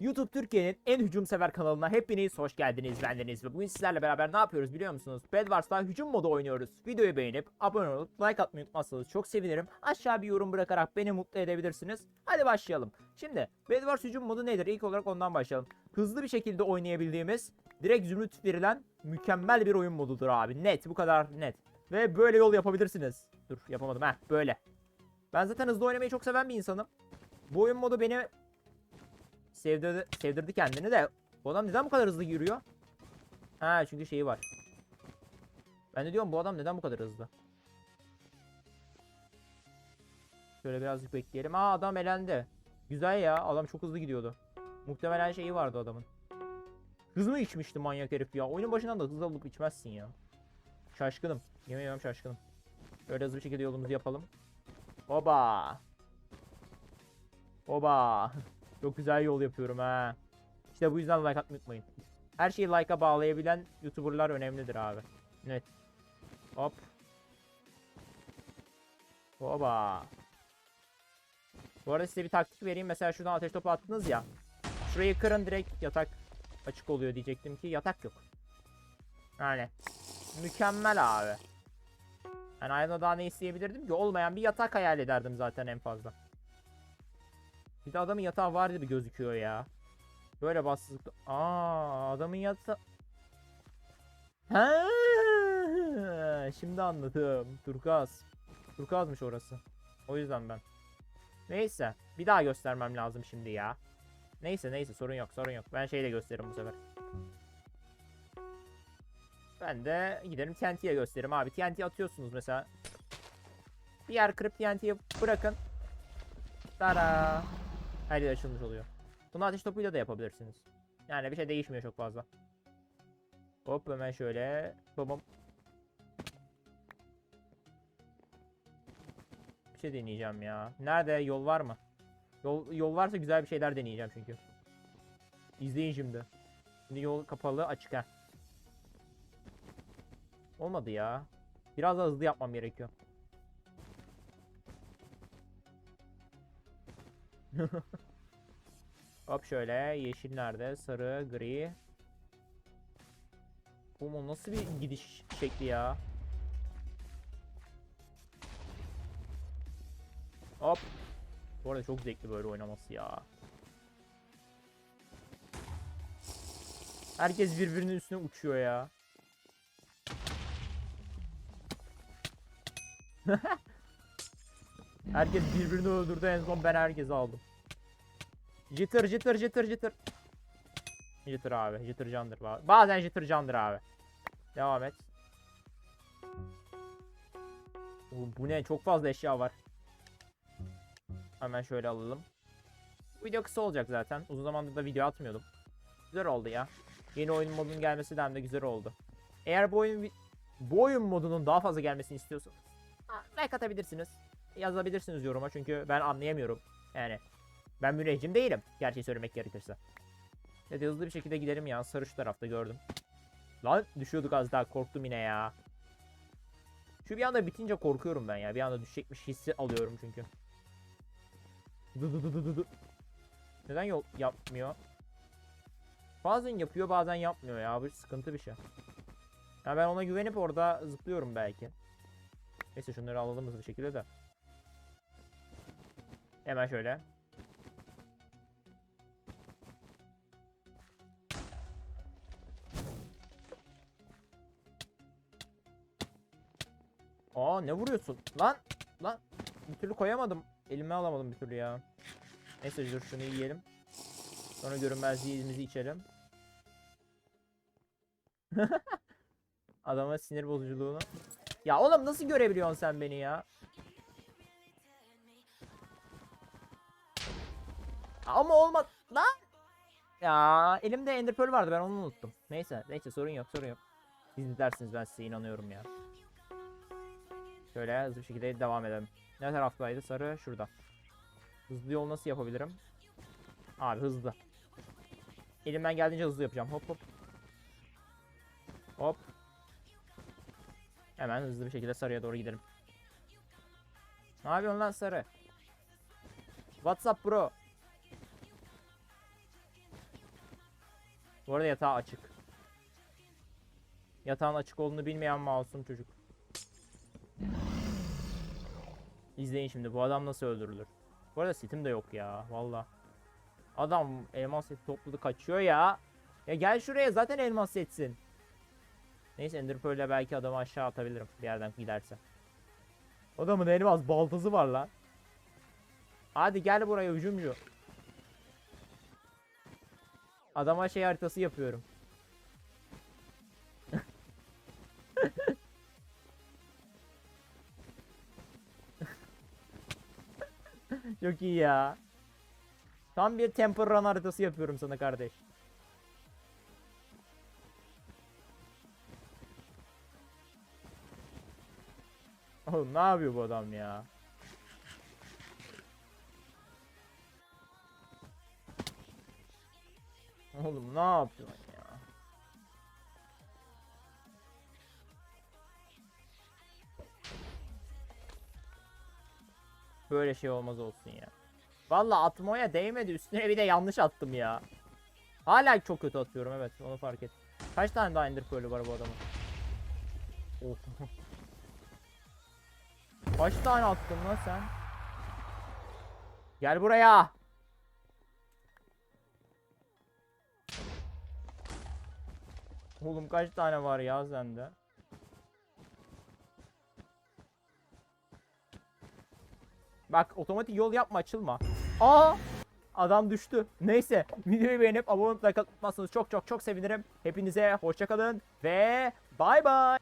YouTube Türkiye'nin en hücum sever kanalına hepiniz hoş geldiniz bendeniz ve bugün sizlerle beraber ne yapıyoruz biliyor musunuz? Bedwars'ta hücum modu oynuyoruz. Videoyu beğenip abone olup like atmayı unutmazsanız çok sevinirim. Aşağı bir yorum bırakarak beni mutlu edebilirsiniz. Hadi başlayalım. Şimdi Bedwars hücum modu nedir? İlk olarak ondan başlayalım. Hızlı bir şekilde oynayabildiğimiz direkt zümrüt verilen mükemmel bir oyun modudur abi. Net bu kadar net. Ve böyle yol yapabilirsiniz. Dur yapamadım ha böyle. Ben zaten hızlı oynamayı çok seven bir insanım. Bu oyun modu beni sevdirdi, sevdirdi kendini de. Bu adam neden bu kadar hızlı yürüyor? Ha çünkü şeyi var. Ben de diyorum bu adam neden bu kadar hızlı? Şöyle birazcık bekleyelim. Aa adam elendi. Güzel ya adam çok hızlı gidiyordu. Muhtemelen şeyi vardı adamın. Hız mı içmişti manyak herif ya? Oyunun başından da hız alıp içmezsin ya. Şaşkınım. Yemin ediyorum şaşkınım. Böyle hızlı bir şekilde yolumuzu yapalım. Oba. Oba. Çok güzel yol yapıyorum ha. İşte bu yüzden like atmayı unutmayın. Her şeyi like'a bağlayabilen YouTuber'lar önemlidir abi. Evet. Hop. Oba. Bu arada size bir taktik vereyim. Mesela şuradan ateş topu attınız ya. Şurayı kırın direkt yatak açık oluyor diyecektim ki yatak yok. Yani mükemmel abi. Yani hayatımda daha ne isteyebilirdim ki? Olmayan bir yatak hayal ederdim zaten en fazla. Bir de adamın yatağı var gibi gözüküyor ya. Böyle bassızlık. Aa adamın yatağı. Ha, şimdi anladım. Turkuaz. Turkuazmış orası. O yüzden ben. Neyse. Bir daha göstermem lazım şimdi ya. Neyse neyse sorun yok sorun yok. Ben şeyle gösteririm bu sefer. Ben de giderim TNT'ye gösteririm abi. TNT atıyorsunuz mesela. Bir yer kırıp TNT'ye bırakın. Tara. Her yer açılmış oluyor. Bunu ateş topuyla da yapabilirsiniz. Yani bir şey değişmiyor çok fazla. Hop hemen şöyle. Babam. Bir şey deneyeceğim ya. Nerede? Yol var mı? Yol, yol varsa güzel bir şeyler deneyeceğim çünkü. İzleyin şimdi. Şimdi yol kapalı açık ha. Olmadı ya. Biraz daha hızlı yapmam gerekiyor. Hop şöyle yeşil nerede? Sarı, gri. O nasıl bir gidiş şekli ya? Hop. Bu arada çok zevkli böyle oynaması ya. Herkes birbirinin üstüne uçuyor ya. Herkes birbirini öldürdü en son ben herkesi aldım. Jitter jitter jitter jitter. Jitter abi jitter candır ba- bazen jitter candır abi. Devam et. Bu, bu ne çok fazla eşya var. Hemen şöyle alalım. Video kısa olacak zaten. Uzun zamandır da video atmıyordum. Güzel oldu ya. Yeni oyun modunun gelmesi de de güzel oldu. Eğer bu oyun bu oyun modunun daha fazla gelmesini istiyorsanız like atabilirsiniz. Yazabilirsiniz yoruma çünkü ben anlayamıyorum. Yani ben müneccim değilim. Gerçeği söylemek gerekirse. Hadi hızlı bir şekilde gidelim ya. Sarı şu tarafta gördüm. Lan düşüyorduk az daha korktum yine ya. Şu bir anda bitince korkuyorum ben ya. Bir anda düşecekmiş hissi alıyorum çünkü. Neden yol yapmıyor? Bazen yapıyor bazen yapmıyor ya. Bu sıkıntı bir şey. Ya ben ona güvenip orada zıplıyorum belki. Neyse şunları alalım hızlı bir şekilde de. Hemen şöyle. Aa ne vuruyorsun? Lan! Lan! Bir türlü koyamadım. Elime alamadım bir türlü ya. Neyse dur şunu yiyelim. Sonra görünmezliğimizi içelim. Adama sinir bozuculuğunu. Ya oğlum nasıl görebiliyorsun sen beni ya? Ama olmadı. Lan! Ya elimde Ender Pearl vardı ben onu unuttum. Neyse neyse sorun yok sorun yok. Siz izlersiniz ben size inanıyorum ya. Şöyle hızlı bir şekilde devam edelim. Ne taraftaydı? Sarı şurada. Hızlı yol nasıl yapabilirim? Abi hızlı. Elimden geldiğince hızlı yapacağım. Hop hop. Hop. Hemen hızlı bir şekilde sarıya doğru gidelim. Ne yapıyorsun lan sarı? What's up bro? Bu arada yatağı açık. Yatağın açık olduğunu bilmeyen masum çocuk. İzleyin şimdi bu adam nasıl öldürülür. Bu arada sitim de yok ya valla. Adam elmas seti topladı kaçıyor ya. Ya gel şuraya zaten elmas setsin. Neyse Ender Pearl'le belki adamı aşağı atabilirim bir yerden giderse. Adamın elmas baltası var lan. Hadi gel buraya hücumcu. Adama şey haritası yapıyorum. Çok iyi ya. Tam bir Temple Run haritası yapıyorum sana kardeş. Oğlum ne yapıyor bu adam ya? Oğlum ne yapıyorsun Böyle şey olmaz olsun ya. Valla atmaya değmedi üstüne bir de yanlış attım ya. Hala çok kötü atıyorum evet onu fark et. Kaç tane daha Ender Pearl'ü var bu adamın? Of. Kaç tane attın lan sen? Gel buraya. Oğlum kaç tane var ya sende? Bak otomatik yol yapma açılma. Aa! Adam düştü. Neyse videoyu beğenip abone olup like atmazsanız çok çok çok sevinirim. Hepinize hoşçakalın ve bay bay.